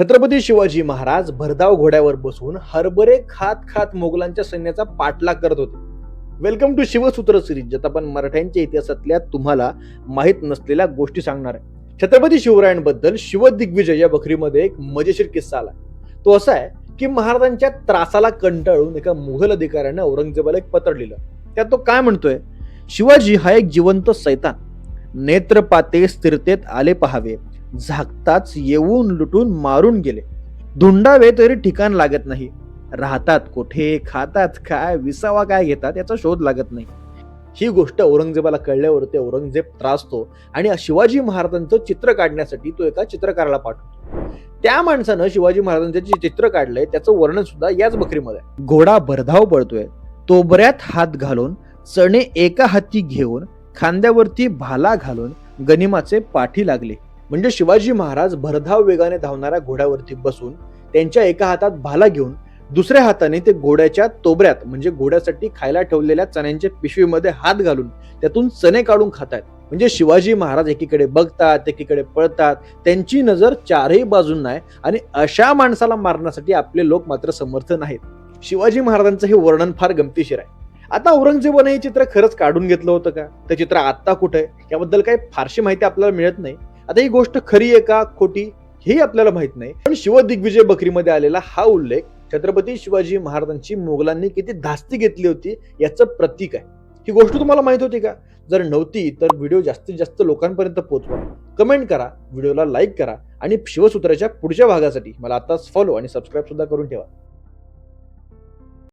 छत्रपती शिवाजी महाराज भरधाव घोड्यावर बसून हरभरे खात खात मोगलांच्या सैन्याचा पाठलाग करत होते. वेलकम टू शिवसूत्र सिरीज ज्यात आपण मराठ्यांच्या इतिहासातल्या तुम्हाला माहीत नसलेल्या गोष्टी सांगणार आहे. छत्रपती शिवरायांबद्दल शिवदिग्विजय या बखरीमध्ये एक मजेशीर किस्सा आला. तो असा आहे की महाराजांच्या त्रासाला कंटाळून एका मुघल अधिकाऱ्यानं औरंगजेबाला एक पत्र लिहिलं. त्यात तो काय म्हणतोय? शिवाजी हा एक जिवंत सैतान. नेत्रपाते स्थिरतेत आले पहावे. झाकताच येऊन लुटून मारून गेले. धुंडावे तरी ठिकाण लागत नाही. राहतात कुठे खातात काय विसावा काय घेतात याचा शोध लागत नाही. ही गोष्ट औरंगजेबाला कळल्यावर ते औरंगजेब त्रासतो आणि शिवाजी महाराजांचं चित्र काढण्यासाठी तो एका चित्रकाराला पाठवतो. त्या माणसानं शिवाजी महाराजांचं जे चित्र काढलंय त्याचं वर्णन सुद्धा याच बकरीमध्ये आहे. घोडा भरधाव पळतोय. तोबऱ्यात हात घालून चणे एका हाती घेऊन खांद्यावरती भाला घालून गनिमाचे पाठी लागले. म्हणजे शिवाजी महाराज भरधाव वेगाने धावणाऱ्या घोड्यावरती बसून त्यांच्या एका हातात भाला घेऊन दुसऱ्या हाताने ते घोड्याच्या तोबऱ्यात म्हणजे घोड्यासाठी खायला ठेवलेल्या चण्यांच्या पिशवीमध्ये हात घालून त्यातून चणे काढून खातात म्हणजे शिवाजी महाराज एकीकडे बघतात एकीकडे पळतात त्यांची नजर चारही बाजूंना आहे आणि अशा माणसाला मारण्यासाठी आपले लोक मात्र समर्थ नाहीत. शिवाजी महाराजांचं हे वर्णन फार गमतीशीर आहे. आता औरंगजेबाने हे चित्र खरंच काढून घेतलं होतं का? ते चित्र आत्ता कुठे आहे? याबद्दल काही फारशी माहिती आपल्याला मिळत नाही. आता ही गोष्ट खरी आहे का खोटी हे आपल्याला माहीत नाही. पण शिवदिग्विजय बकरीमध्ये आलेला हा उल्लेख छत्रपती शिवाजी महाराजांची मोगलांनी किती धास्ती घेतली होती याचं प्रतीक आहे. ही गोष्ट तुम्हाला माहीत होती का? जर नव्हती तर व्हिडिओ जास्तीत जास्त लोकांपर्यंत पोहोचवा. कमेंट करा व्हिडिओला लाईक करा आणि शिवसूत्राच्या पुढच्या भागासाठी मला आताच फॉलो आणि सबस्क्राईब सुद्धा करून ठेवा.